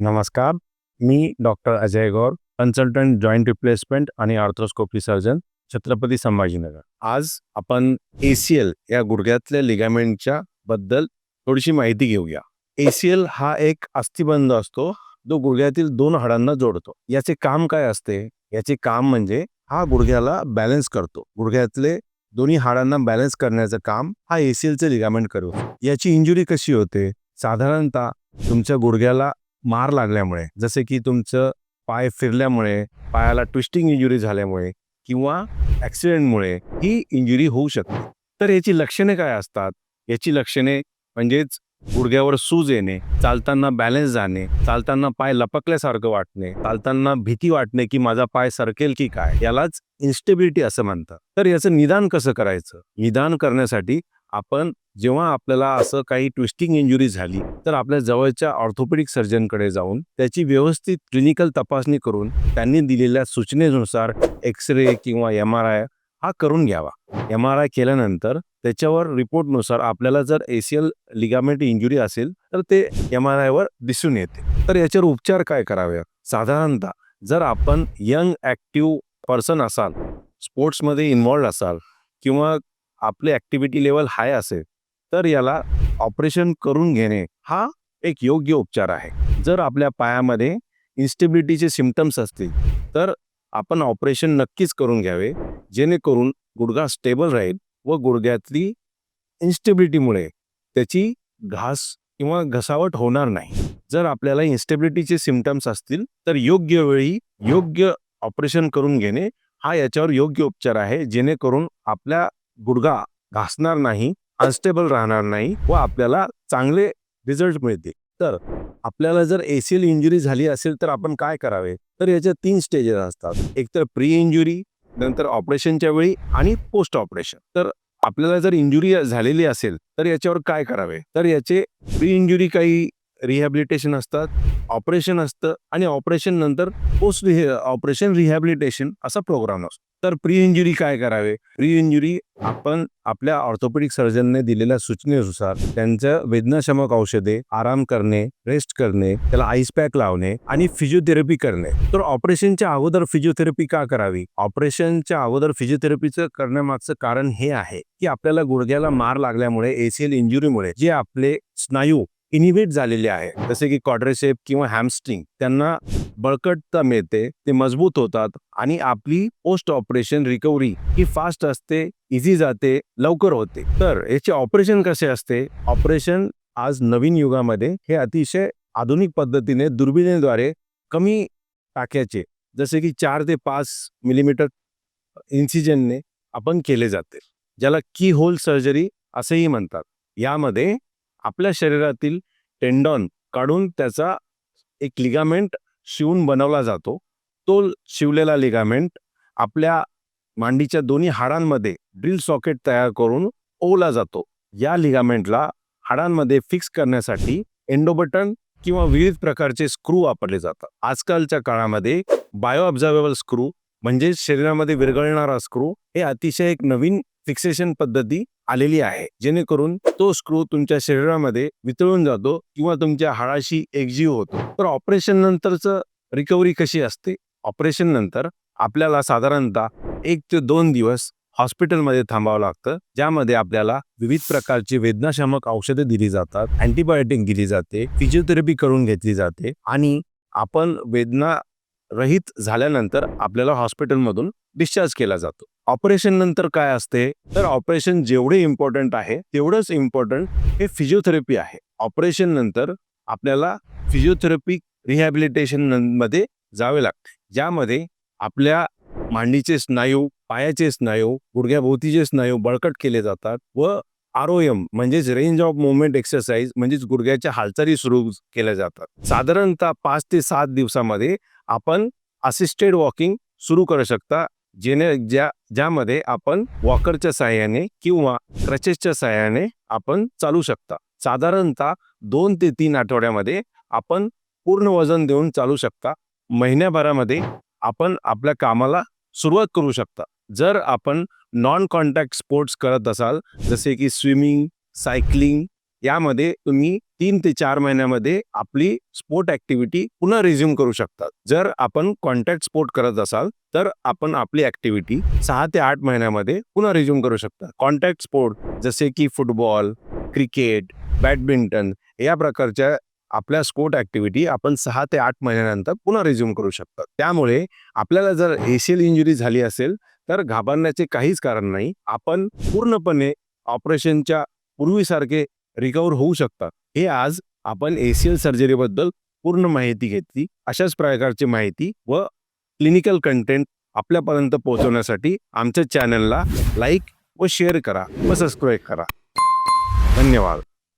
नमस्कार मी doctor Ajay Gaur consultant joint replacement आणि arthroscopy surgeon Chhatrapati Sambhajinagar. आज आपण एसीएल या गुडघ्यातल्या लिगामेंटच्या बद्दल थोडीशी माहिती घेऊया. एसीएल हा एक अस्थिबंध असतो जो गुडघ्यातील दोन हाडांना जोडतो. याचे काम काय असते? याचे काम म्हणजे हा गुडघ्याला बॅलन्स करतो. गुडघ्यातले दोन्ही हाडांना बॅलन्स करण्याचं काम हा एसीएलचे लिगामेंट करू याची इंजुरी कशी होते? साधारणतः तुमच्या गुडघ्याला मार लागल्यामुळे जसे की तुमचं पाय फिरल्यामुळे पायाला ट्विस्टिंग इंजुरी झाल्यामुळे किंवा ॲक्सिडेंटमुळे ही इंजुरी होऊ शकते. तर याची लक्षणे काय असतात? याची लक्षणे म्हणजेच गुडघ्यावर सूज येणे चालताना बॅलन्स जाणे चालताना पाय लपकल्यासारखं वाटणे चालताना भीती वाटणे की माझा पाय सरकेल की काय यालाच इन्स्टेबिलिटी असं म्हणतात. तर याचं निदान कसं करायचं? निदान करण्यासाठी आपण जेव्हा आपल्याला असं काही ट्विस्टिंग इंजुरी झाली तर आपल्या जवळच्या ऑर्थोपेडिक सर्जनकडे जाऊन त्याची व्यवस्थित क्लिनिकल तपासणी करून त्यांनी दिलेल्या सूचनेनुसार एक्स रे किंवा एम आर आय हा करून घ्यावा. एम आर आय केल्यानंतर त्याच्यावर रिपोर्टनुसार आपल्याला जर एसीएल लिगामेंट इंजुरी असेल तर ते एम आर आयवर दिसून येते. तर याच्यावर उपचार काय करावे? साधारणतः जर आपण यंग ॲक्टिव्ह पर्सन असाल स्पोर्ट्समध्ये इन्वॉल्ड असाल किंवा आपले ॲक्टिव्हिटी लेवल हाय असेल तर याला ऑपरेशन करून घेणे हा एक योग्य उपचार आहे. जर आपल्या पायामध्ये इन्स्टेबिलिटीचे सिमटम्स असतील तर आपण ऑपरेशन नक्कीच करून घ्यावे जेणेकरून गुडघा स्टेबल राहील व गुडघ्यातली इन्स्टेबिलिटीमुळे त्याची घास किंवा घसावट होणार नाही. जर आपल्याला इन्स्टेबिलिटीचे सिमटम्स असतील तर योग्य वेळी योग्य ऑपरेशन करून घेणे हा याच्यावर योग्य उपचार आहे जेणेकरून आपल्या गुडघा घासणार नाही अनस्टेबल राहणार नाही व आपल्याला चांगले रिझल्ट मिळतील. तर आपल्याला जर एसीएल इंजुरी झाली असेल तर आपण काय करावे? तर याच्या तीन स्टेजेस असतात. एक तर प्री इंजुरी नंतर ऑपरेशनच्या वेळी आणि पोस्ट ऑपरेशन तर आपल्याला जर इंजुरी झालेली असेल तर याच्यावर काय करावे? तर याचे प्री इंजुरी काही रिहॅबिलिटेशन असतात. ऑपरेशन असतं आणि ऑपरेशन नंतर पोस्ट रिहे ऑपरेशन रिहॅबिलिटेशन असा प्रोग्राम असतो. तर प्री इंजुरी काय करावे? प्री इंजुरी आपण आपल्या ऑर्थोपेडिक सर्जनने दिलेल्या सूचनेनुसार त्यांच्या वेदनाशमक औषधे आराम करणे रेस्ट करणे त्याला आईस पॅक लावणे आणि फिजिओथेरपी करणे. तर ऑपरेशनच्या अगोदर फिजिओथेरपी का करावी? ऑपरेशनच्या अगोदर फिजिओथेरपीचं करण्यामागचं कारण हे आहे की आपल्याला गुडघ्याला मार लागल्यामुळे एसीएल इंजुरीमुळे जे आपले स्नायू इनिवेट झालेले आहे. जसे की कॉड्रेसेप किंवा हॅमस्ट्रिंग त्यांना बळकटता मिळते ते मजबूत होतात आणि आपली पोस्ट ऑपरेशन रिकव्हरी ही फास्ट असते इझी जाते लवकर होते. तर याचे ऑपरेशन कसे असते? ऑपरेशन आज नवीन युगामध्ये हे अतिशय आधुनिक पद्धतीने दुर्बिणीद्वारे कमी टाक्याचे जसे की चार ते पाच मिलीमीटर इन्सिजनने आपण केले जाते ज्याला की होल सर्जरी असेही म्हणतात. यामध्ये आपल्या शरीरातील टेंडॉन काढून त्याचा एक लिगामेंट शिवून बनवला जातो. तो शिवलेला लिगामेंट आपल्या मांडीच्या दोन्ही हाडांमध्ये ड्रिल सॉकेट तयार करून ओवला जातो. या लिगामेंटला हाडांमध्ये फिक्स करण्यासाठी एंडोबटन किंवा विविध प्रकारचे स्क्रू वापरले जातात. आजकालच्या काळामध्ये बायो ऑब्झर्वेबल स्क्रू म्हणजे शरीरामध्ये विरघळणारा स्क्रू हे अतिशय एक नवीन फिक्सेशन पद्धती आलेली आहे. जेणेकरून तो स्क्रू तुमच्या शरीरामध्ये वितळून जातो किंवा तुमच्या हाडाशी एकजीव होतो. तर ऑपरेशन नंतरचं रिकव्हरी कशी असते? ऑपरेशन नंतर आपल्याला साधारणतः एक ते दोन दिवस हॉस्पिटलमध्ये थांबावं लागतं. ज्यामध्ये आपल्याला विविध प्रकारची वेदनाशामक औषधे दिली जातात. अँटीबायोटिक दिली जाते. फिजिओथेरपी करून घेतली जाते. आणि आपण वेदना रहित झाल्यानंतर आपल्याला हॉस्पिटलमधून डिस्चार्ज केला जातो. ऑपरेशन नंतर काय असते? तर ऑपरेशन जेवढे इम्पॉर्टंट आहे तेवढंच इम्पॉर्टंट हे फिजिओथेरपी आहे. ऑपरेशन नंतर आपल्याला फिजिओथेरपी रिहॅबिलिटेशनमध्ये जावे लागते. ज्यामध्ये आपल्या मांडीचे स्नायू पायाचे स्नायू गुडघ्याभोवतीचे स्नायू बळकट केले जातात व आर ओ एम म्हणजेच रेंज ऑफ मुवमेंट एक्सरसाइज म्हणजेच गुडघ्याच्या हालचाली सुरू केल्या जातात. साधारणतः पाच ते सात दिवसामध्ये आपण असिस्टेड वॉकिंग सुरू करू शकता जेणे ज्या ज्यामध्ये आपण वॉकरच्या साहाय्याने किंवा क्रचेसच्या साहाय्याने आपण चालू शकता. साधारणतः दोन ते तीन आठवड्यामध्ये आपण पूर्ण वजन देऊन चालू शकता. महिन्याभरामध्ये आपण आपल्या कामाला सुरुवात करू शकता. जर आपण नॉन कॉन्टॅक्ट स्पोर्ट्स करत असाल जसे की स्विमिंग सायकलिंग यामध्ये तुम्ही तीन ते चार महिन्यामध्ये आपली स्पोर्ट ऍक्टिव्हिटी पुन्हा रिझ्युम करू शकतात जर आपण कॉन्टॅक्ट स्पोर्ट करत असाल तर आपण आपली ऍक्टिव्हिटी सहा ते आठ महिन्यामध्ये पुन्हा रिझ्युम करू शकता. कॉन्टॅक्ट स्पोर्ट जसे की फुटबॉल क्रिकेट बॅडमिंटन या प्रकारच्या आपल्या स्पोर्ट ऍक्टिव्हिटी आपण सहा ते आठ महिन्यानंतर पुन्हा रिझ्युम करू शकतात त्यामुळे आपल्याला जर एशियल इंजुरी झाली असेल तर घाबरण्याचे काहीच कारण नाही. आपण पूर्णपणे ऑपरेशनच्या पूर्वीसारखे रिकवर होऊ शकतात. हे आज आपण एसीएल सर्जरीबद्दल पूर्ण माहिती घेतली. अशाच प्रकारची माहिती व क्लिनिकल कंटेंट आपल्यापर्यंत पोहोचवण्यासाठी आमच्या चॅनलला लाईक व शेअर करा व सबस्क्राईब करा. धन्यवाद.